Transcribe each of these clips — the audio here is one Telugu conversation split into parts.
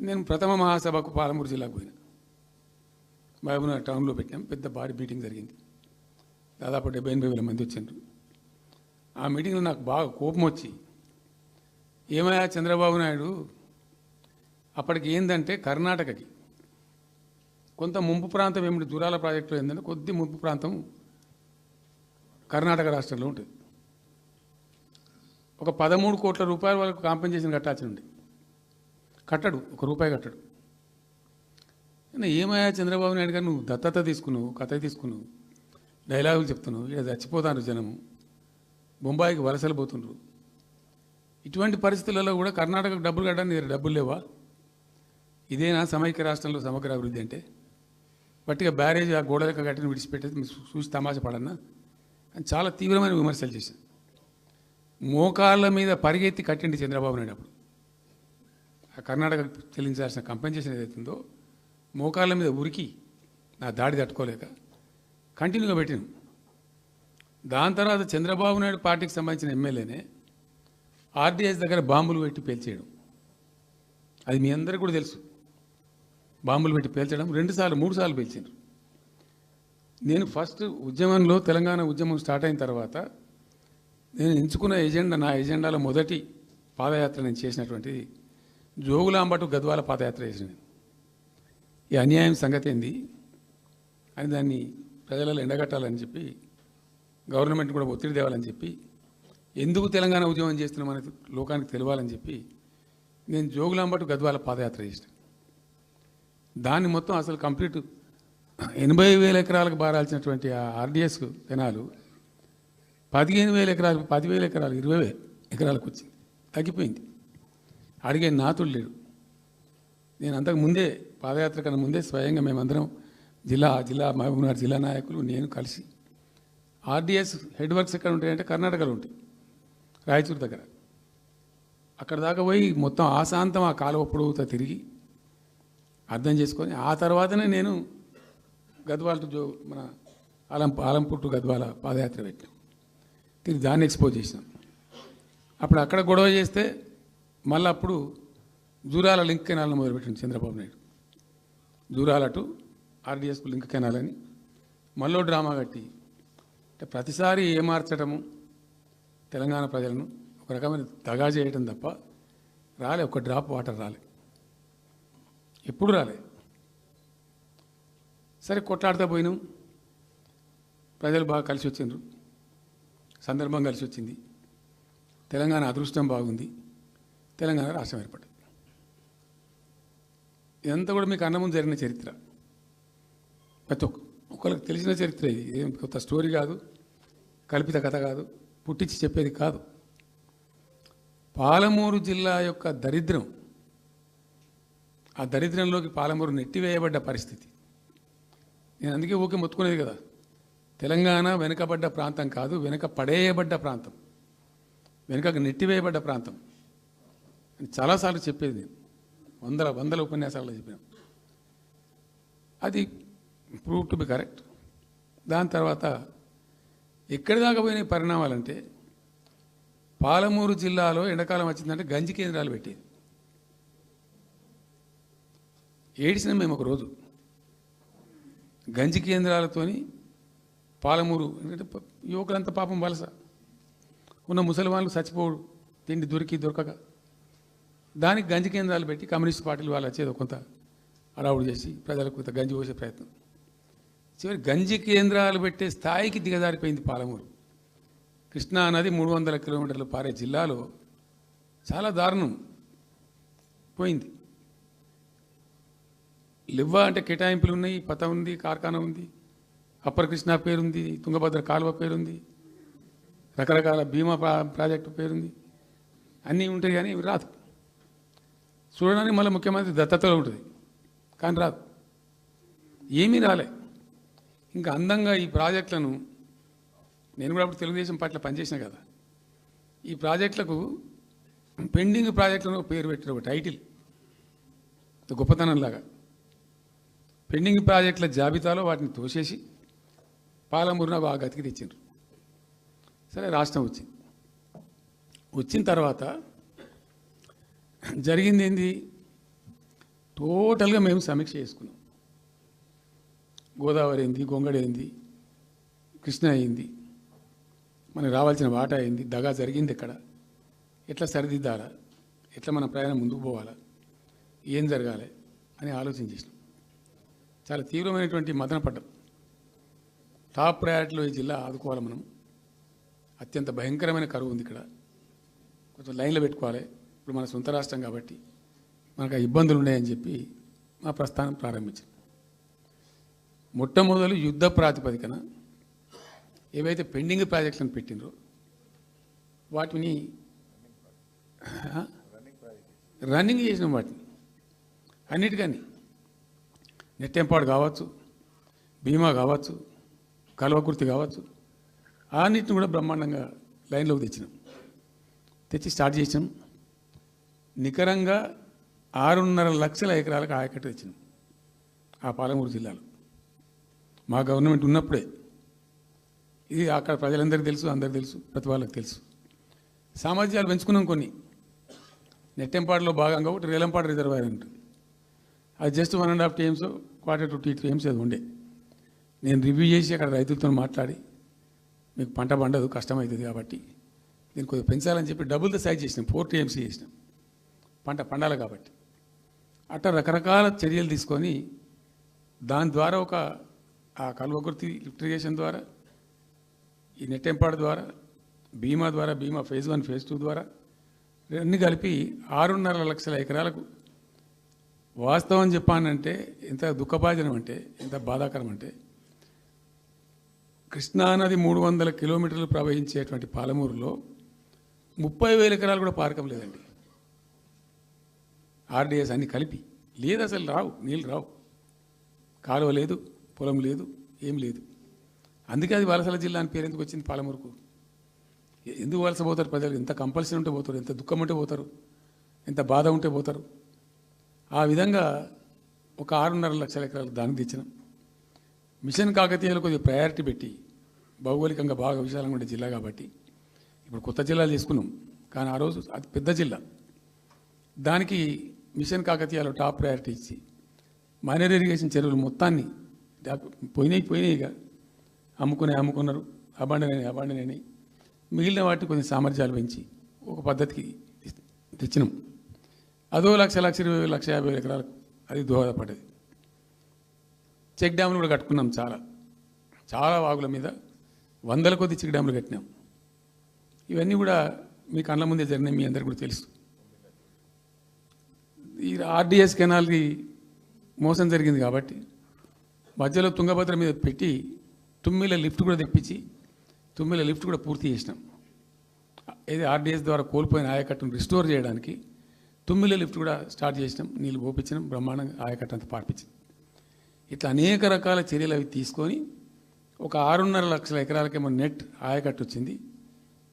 నేను ప్రథమ మహాసభకు పాలమూరు జిల్లాకు పోయినా. మహబూబ్నగర్ టౌన్లో పెట్టినాం. పెద్ద భారీ మీటింగ్ జరిగింది. దాదాపు డెబ్బై ఎనభై వేల మంది వచ్చిండ్రు ఆ మీటింగ్లో నాకు బాగా కోపం వచ్చి ఏమయ్యా చంద్రబాబు నాయుడు అప్పటికి ఏంటంటే కర్ణాటకకి. కొంత ముంపు ప్రాంతం ఏమిటి దూరాల ప్రాజెక్టులో ఏంటంటే కొద్ది ముంపు ప్రాంతం కర్ణాటక రాష్ట్రంలో ఉంటుంది. ఒక పదమూడు కోట్ల రూపాయల వరకు కాంపెన్సేషన్ కట్టాల్సి ఉంది. కట్టడు ఒక రూపాయి కట్టడు. ఏమయ్యా చంద్రబాబు నాయుడు గారు నువ్వు దత్తత తీసుకున్నావు కథ తీసుకున్నావు డైలాగులు చెప్తున్నావు ఇక చచ్చిపోతారు జనము బొంబాయికి వలసలు పోతుండ్రు. ఇటువంటి పరిస్థితులలో కూడా కర్ణాటకకు డబ్బులు కట్టడానికి డబ్బులు లేవా? ఇదేనా సమైక్య రాష్ట్రంలో సమగ్ర అభివృద్ధి అంటే? పట్టిగా బ్యారేజ్ ఆ గోడ లెక్క కట్టిన విడిచిపెట్టేసి చూసి తమాషా పడన్నా? అని చాలా తీవ్రమైన విమర్శలు చేశాను మోకాళ్ళ మీద పరిగెత్తి కట్టండి చంద్రబాబు నాయుడు అప్పుడు. కర్ణాటక చెల్లించాల్సిన కంపెన్సేషన్ ఏదైతుందో మోకాళ్ళ మీద ఉరికి నా దాడి తట్టుకోలేక కంటిన్యూగా పెట్టాను. దాని తర్వాత చంద్రబాబు నాయుడు పార్టీకి సంబంధించిన ఎమ్మెల్యేనే ఆర్డీఎస్ దగ్గర బాంబులు పెట్టి పేల్చేయడం. అది మీ అందరికీ కూడా తెలుసు. బాంబులు పెట్టి పేల్చడం రెండుసార్లు మూడు సార్లు పేల్చారు నేను ఫస్ట్ ఉద్యమంలో తెలంగాణ ఉద్యమం స్టార్ట్ అయిన తర్వాత నేను ఎంచుకున్న ఎజెండా నా ఎజెండాలో మొదటి పాదయాత్ర నేను చేసినటువంటిది జోగులాంబటు గద్వాల పాదయాత్ర చేసిన ఈ అన్యాయం సంగతి ఏంది? అని దాన్ని ప్రజలలో ఎండగట్టాలని చెప్పి గవర్నమెంట్ కూడా ఒత్తిడి తేవాలని చెప్పి ఎందుకు తెలంగాణ ఉద్యమం చేస్తున్నామని లోకానికి తెలియాలని చెప్పి నేను జోగులాంబటు గద్వాల పాదయాత్ర చేసిన. దాన్ని మొత్తం అసలు కంప్లీట్ ఎనభై వేల ఎకరాలకు బారాల్సినటువంటి ఆ ఆర్డిఎస్ జనాలు పదిహేను వేల ఎకరాలు పదివేల ఎకరాలు ఇరవై ఎకరాలకు వచ్చింది. తగ్గిపోయింది. అడిగే నాతుడు లేడు. నేను అంతకు ముందే పాదయాత్ర కన్నా ముందే స్వయంగా మేమందరం జిల్లా జిల్లా మహబూబ్నగర్ జిల్లా నాయకులు నేను కలిసి ఆర్డిఎస్ హెడ్ వర్క్స్ ఎక్కడ ఉంటాయంటే కర్ణాటకలో ఉంటాయి రాయచూరు దగ్గర. అక్కడ దాకా పోయి మొత్తం ఆశాంతం ఆ కాలువ పొడవుతా తిరిగి అర్థం చేసుకొని ఆ తర్వాతనే నేను గద్వాల టు జో మన ఆలం ఆలంపూర్ టు గద్వాల పాదయాత్ర పెట్టాం తిరిగి దాన్ని ఎక్స్పోజ్ చేసినాం. అప్పుడు అక్కడ గొడవ చేస్తే మళ్ళీ అప్పుడు జూరాల లింక్ కెనాల్ని మొదలుపెట్టింది చంద్రబాబు నాయుడు. జూరాల టు ఆర్డిఎస్కు లింక్ కెనాల్ అని మళ్ళీ డ్రామా కట్టి. అంటే ప్రతిసారి ఏమార్చడము తెలంగాణ ప్రజలను ఒక రకమైన దగా చేయటం తప్ప రాలే ఒక డ్రాప్ వాటర్ రాలే. ఎప్పుడు రాలే. సరే కొట్లాడుతూ పోయినాం. ప్రజలు బాగా కలిసి వచ్చిండ్రు సందర్భం కలిసి వచ్చింది తెలంగాణ అదృష్టం బాగుంది. తెలంగాణ రాష్ట్రం ఏర్పడింది. ఇదంతా కూడా మీకు అన్నముందు జరిగిన చరిత్ర. ప్రతి ఒక్క ఒక్కరికి తెలిసిన చరిత్ర ఇది. ఏం కొత్త స్టోరీ కాదు కల్పిత కథ కాదు పుట్టించి చెప్పేది కాదు. పాలమూరు జిల్లా యొక్క దరిద్రం ఆ దరిద్రంలోకి పాలమూరు నెట్టివేయబడ్డ పరిస్థితి. నేను అందుకే ఊకే మొత్తుకునేది కదా. తెలంగాణ వెనుకబడ్డ ప్రాంతం కాదు వెనుక పడేయబడ్డ ప్రాంతం. వెనుకకు నెట్టివేయబడ్డ ప్రాంతం. అని చాలాసార్లు చెప్పేది. నేను వందల వందల ఉపన్యాసాల్లో చెప్పాను. అది ప్రూవ్ టు బి కరెక్ట్ దాని తర్వాత ఎక్కడి దాకా పోయిన పరిణామాలంటే పాలమూరు జిల్లాలో ఎండాకాలం వచ్చిందంటే గంజి కేంద్రాలు పెట్టేది. ఏడిసిన మేము ఒక రోజు. గంజి కేంద్రాలతోని పాలమూరు ఎందుకంటే యువకులంతా పాపం వలస. ఉన్న ముసలి వాళ్ళు చచ్చిపోడు. తిండి దొరికి దొరకక. దానికి గంజి కేంద్రాలు పెట్టి కమ్యూనిస్ట్ పార్టీలు వాళ్ళు వచ్చేది కొంత అడావుడు చేసి ప్రజలకు కొంత గంజి పోసే ప్రయత్నం. చివరి గంజి కేంద్రాలు పెట్టే స్థాయికి దిగజారిపోయింది పాలమూరు. కృష్ణా నది మూడు వందల కిలోమీటర్లు పారే జిల్లాలో చాలా దారుణం పోయింది. లివ్వా అంటే కేటాయింపులు ఉన్నాయి పత ఉంది కార్ఖానా ఉంది అప్పర్ కృష్ణా పేరుంది తుంగభద్ర కాలువ పేరుంది రకరకాల బీమా ప్రా- ప్రాజెక్టు పేరుంది. అన్నీ ఉంటాయి కానీ ఇవి రాదు. చూడడానికి మళ్ళీ ముఖ్యమంత్రి దత్తతలో ఉంటుంది. కానీ రాదు. ఏమీ రాలే. ఇంకా అందంగా ఈ ప్రాజెక్టులను నేను కూడా అప్పుడు తెలుగుదేశం పార్టీలో పనిచేసిన కదా. ఈ ప్రాజెక్టులకు పెండింగ్ ప్రాజెక్టులను ఒక పేరు పెట్టారు ఒక టైటిల్. గొప్పతనంలాగా పెండింగ్ ప్రాజెక్టుల జాబితాలో వాటిని తోసేసి పాలమూరున బాగా గతికి తెచ్చిండ్రు. సరే రాష్ట్రం వచ్చింది. వచ్చిన తర్వాత జరిగింది ఏంది టోటల్గా మేము సమీక్ష చేసుకున్నాం. గోదావరి అయింది గొంగడ ఏంది కృష్ణ అయింది మనకు రావాల్సిన వాట అయింది దగా జరిగింది ఎక్కడ? ఎట్లా సరిదిద్దాలా? ఎట్లా మన ప్రయాణం ముందుకు పోవాలా? ఏం జరగాలి? అని ఆలోచన చేసినాం. చాలా తీవ్రమైనటువంటి మదన పడ్డం టాప్ ప్రయారిటీలో ఈ జిల్లా ఆదుకోవాలి మనం. అత్యంత భయంకరమైన కరువు ఉంది ఇక్కడ. కొంచెం లైన్లో పెట్టుకోవాలి. ఇప్పుడు మన సొంత రాష్ట్రం కాబట్టి మనకు ఆ ఇబ్బందులు ఉన్నాయని చెప్పి మా ప్రస్థానం ప్రారంభించాం మొట్టమొదలు యుద్ధ ప్రాతిపదికన ఏవైతే పెండింగ్ ప్రాజెక్టులను పెట్టినరో వాటిని రన్నింగ్ చేసినాం వాటిని. అన్నిటికని నెట్టెంపాడు కావచ్చు బీమా కావచ్చు కల్వకుర్తి కావచ్చు అన్నిటిని కూడా బ్రహ్మాండంగా లైన్లోకి తెచ్చినాం. తెచ్చి స్టార్ట్ చేసినాం. నికరంగా ఆరున్నర లక్షల ఎకరాలకు ఆయకట్టు తెచ్చింది ఆ పాలమూరు జిల్లాలో. మా గవర్నమెంట్ ఉన్నప్పుడే. ఇది అక్కడ ప్రజలందరికీ తెలుసు అందరికీ తెలుసు ప్రతి వాళ్ళకి తెలుసు. సామర్థ్యాలు పెంచుకున్నాం కొన్ని. నెట్టెంపాడులో భాగంగా ఒకటి రేలంపాడు రిజర్వాయర్ ఉంటుంది అది just one and half TMCs quarter to T TMCs అది ఉండే. నేను రివ్యూ చేసి అక్కడ రైతులతో మాట్లాడి మీకు పంట పండదు కష్టమవుతుంది కాబట్టి దీన్ని కొద్దిగా పెంచాలని చెప్పి డబుల్ ద సైజ్ చేసినాం ఫోర్ టీఎంసీ చేసినాం. పంట పండాలి కాబట్టి. అట్లా రకరకాల చర్యలు తీసుకొని దాని ద్వారా ఒక ఆ కల్వకుర్తి లిఫ్ట్ ఇరిగేషన్ ద్వారా ఈ నెట్టెంపాడు ద్వారా బీమా ద్వారా బీమా ఫేజ్ వన్ ఫేజ్ టూ ద్వారా అన్ని కలిపి ఆరున్నర లక్షల ఎకరాలకు వాస్తవం చెప్పానంటే ఎంత దుఃఖభాజనం అంటే ఎంత బాధాకరం అంటే కృష్ణానది మూడు వందల కిలోమీటర్లు ప్రవహించేటువంటి పాలమూరులో ముప్పై వేల ఎకరాలు కూడా పారకం లేదండి. ఆర్డిఎస్ అన్ని కలిపి. లేదు అసలు రావు నీళ్ళు రావు. కాలువ లేదు పొలం లేదు ఏం లేదు. అందుకే అది వలసల జిల్లా అని పేరు ఎందుకు వచ్చింది పాలమూరుకు? ఎందుకు వలస పోతారు ప్రజలు? ఎంత కంపల్సరీ ఉంటే పోతారు ఎంత దుఃఖం ఉంటే పోతారు ఎంత బాధ ఉంటే పోతారు. ఆ విధంగా ఒక ఆరున్నర లక్షల ఎకరాలు దానికి తెచ్చినాం. మిషన్ కాకతీయలో కొద్దిగా ప్రయారిటీ పెట్టి భౌగోళికంగా బాగా విశాలంగా ఉండే జిల్లా కాబట్టి ఇప్పుడు కొత్త జిల్లాలు తీసుకున్నాం. కానీ ఆ రోజు అది పెద్ద జిల్లా. దానికి మిషన్ కాకతీయాలో టాప్ ప్రయారిటీ ఇచ్చి మైనర్ ఇరిగేషన్ చెరువులు మొత్తాన్ని పోయినాయి పోయినాయి ఇక. అమ్ముకునే అమ్ముకున్నారు. అబాండన్ అబాండన్ మిగిలిన వాటికి కొన్ని సామర్థ్యాలు పెంచి ఒక పద్ధతికి తెచ్చినాం. అదో లక్ష లక్ష ఇరవై లక్ష యాభై ఎకరాలకు అది దోహదపడేది చెక్ డ్యాములు కూడా కట్టుకున్నాం చాలా. చాలా వాగుల మీద వందల కొద్ది చెక్ డ్యాములు కట్టినాం. ఇవన్నీ కూడా మీ కళ్ళ ముందే జరిగినాయి మీ అందరికీ కూడా తెలుసు. ఈ ఆర్డిఎస్ కెనాల్కి మోసం జరిగింది కాబట్టి మధ్యలో తుంగభద్ర మీద పెట్టి తుమ్మిల లిఫ్ట్ కూడా తెప్పించి తుమ్మిల లిఫ్ట్ కూడా పూర్తి చేసినాం. ఇది ఆర్డిఎస్ ద్వారా కోల్పోయిన ఆయకట్టును రిస్టోర్ చేయడానికి తుమ్మిల లిఫ్ట్ కూడా స్టార్ట్ చేసినాం. నీళ్ళు పోపించినాం బ్రహ్మాండంగా ఆయకట్టు అంతా పార్పించింది. ఇట్లా అనేక రకాల చర్యలు అవి తీసుకొని ఒక ఆరున్నర లక్షల ఎకరాలకేమో నెట్ ఆయకట్టు వచ్చింది.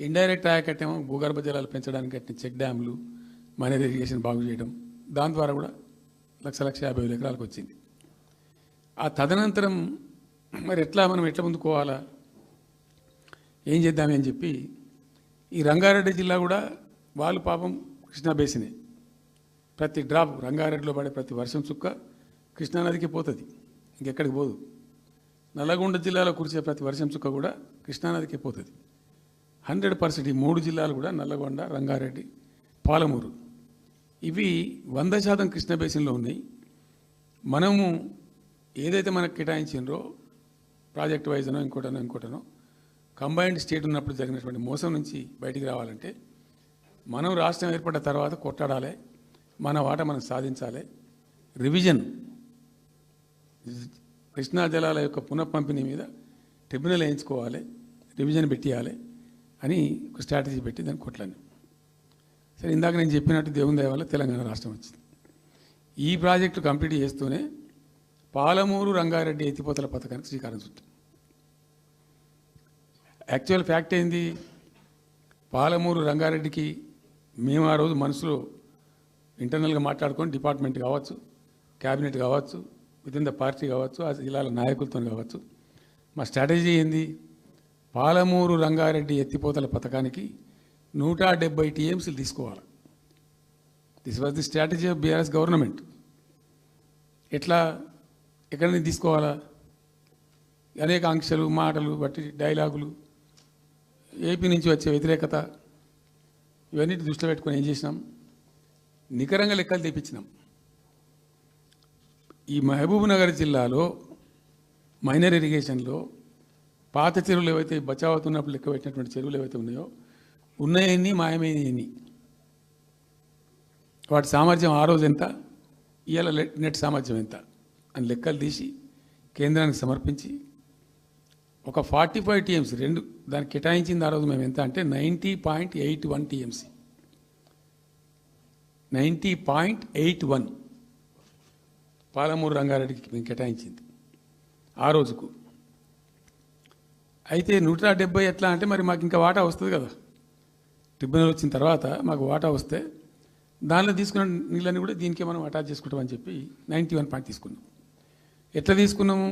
ఇండైరెక్ట్ ఆయకట్టేమో భూగర్భ జలాలు పెంచడానికి కట్టిన చెక్ డ్యాములు మనర్ ఇరిగేషన్ బాగు చేయడం దాని ద్వారా కూడా లక్ష లక్ష యాభై వేల ఎకరాలకు వచ్చింది. ఆ తదనంతరం మరి ఎట్లా మనం ఎట్లా ముందుకోవాలా ఏం చేద్దామని చెప్పి ఈ రంగారెడ్డి జిల్లా కూడా వాళ్ళు పాపం కృష్ణా బేసినే. ప్రతి డ్రాప్ రంగారెడ్డిలో పడే ప్రతి వర్షం చుక్క కృష్ణానదికి పోతుంది. ఇంకెక్కడికి పోదు. నల్లగొండ జిల్లాలో కురిసే ప్రతి వర్షం చుక్క కూడా కృష్ణానదికి పోతుంది. హండ్రెడ్ పర్సెంట్ ఈ మూడు జిల్లాలు కూడా నల్లగొండ రంగారెడ్డి పాలమూరు ఇవి వంద శాతం కృష్ణ బేసిన్లో ఉన్నాయి. మనము ఏదైతే మనకు కేటాయించిండ్రో ప్రాజెక్ట్ వైజ్నో ఇంకోటనో ఇంకోటనో కంబైన్డ్ స్టేట్ ఉన్నప్పుడు జరిగినటువంటి మోసం నుంచి బయటికి రావాలంటే మనం రాష్ట్రం ఏర్పడ్డ తర్వాత కొట్టాడాలి మన వాట మనం సాధించాలి. రివిజన్ కృష్ణా జలాల యొక్క పునఃపంపిణీ మీద ట్రిబ్యునల్ వేయించుకోవాలి రివిజన్ పెట్టియాలి అని ఒక స్ట్రాటజీ పెట్టి దాన్ని కొట్లాను సరే ఇందాక నేను చెప్పినట్టు దేవుని దయ వల్ల తెలంగాణ రాష్ట్రం వచ్చింది. ఈ ప్రాజెక్టు కంప్లీట్ చేస్తూనే పాలమూరు రంగారెడ్డి ఎత్తిపోతల పథకానికి శ్రీకారం చుట్టాం. యాక్చువల్ ఫ్యాక్ట్ ఏంది? పాలమూరు రంగారెడ్డికి మేము ఆ రోజు మనసులో ఇంటర్నల్గా మాట్లాడుకొని డిపార్ట్మెంట్ కావచ్చు క్యాబినెట్ కావచ్చు విత్ ఇన్ ద పార్టీ కావచ్చు ఆ జిల్లాల నాయకులతో కావచ్చు. మా స్ట్రాటజీ ఏంది? పాలమూరు రంగారెడ్డి ఎత్తిపోతల పథకానికి నూట డెబ్బై టీఎంసీలు తీసుకోవాలి. This was the strategy of BRS government ఎట్లా ఎక్కడి నుంచి తీసుకోవాలా? అనేక ఆంక్షలు మాటలు బట్టి డైలాగులు ఏపీ నుంచి వచ్చే వ్యతిరేకత ఇవన్నీ దృష్టిలో పెట్టుకొని ఏం చేసినాం? నికరంగా లెక్కలు తెప్పించినాం. ఈ మహబూబ్నగర్ జిల్లాలో మైనర్ ఇరిగేషన్లో పాత చెరువులు ఏవైతే బచావతున్నప్పుడు లెక్క పెట్టినటువంటి చెరువులు ఏవైతే ఉన్నాయో ఉన్నాయన్ని మాయమైనవి వాటి సామర్థ్యం ఆ రోజు ఎంత? ఇవాళ నెట్ సామర్థ్యం ఎంత? అని లెక్కలు తీసి కేంద్రానికి సమర్పించి ఒక ఫార్టీ ఫైవ్ టీఎంసీ రెండు దానికి కేటాయించింది ఆ రోజు మేము ఎంత అంటే ninety point eight one TMC. Ninety point eight one Palamuru రంగారెడ్డికి మేము కేటాయించింది ఆ రోజుకు. అయితే నూట డెబ్బై ఎట్లా అంటే మరి మాకు ఇంకా వాటా వస్తుంది కదా. ట్రిబ్యునల్ వచ్చిన తర్వాత మాకు వాటా వస్తే దానిలో తీసుకున్న నీళ్ళని కూడా దీనికే మనం అటాచ్ చేసుకుంటామని చెప్పి నైంటీ వన్ పాయింట్ తీసుకున్నాం. ఎట్లా తీసుకున్నాము?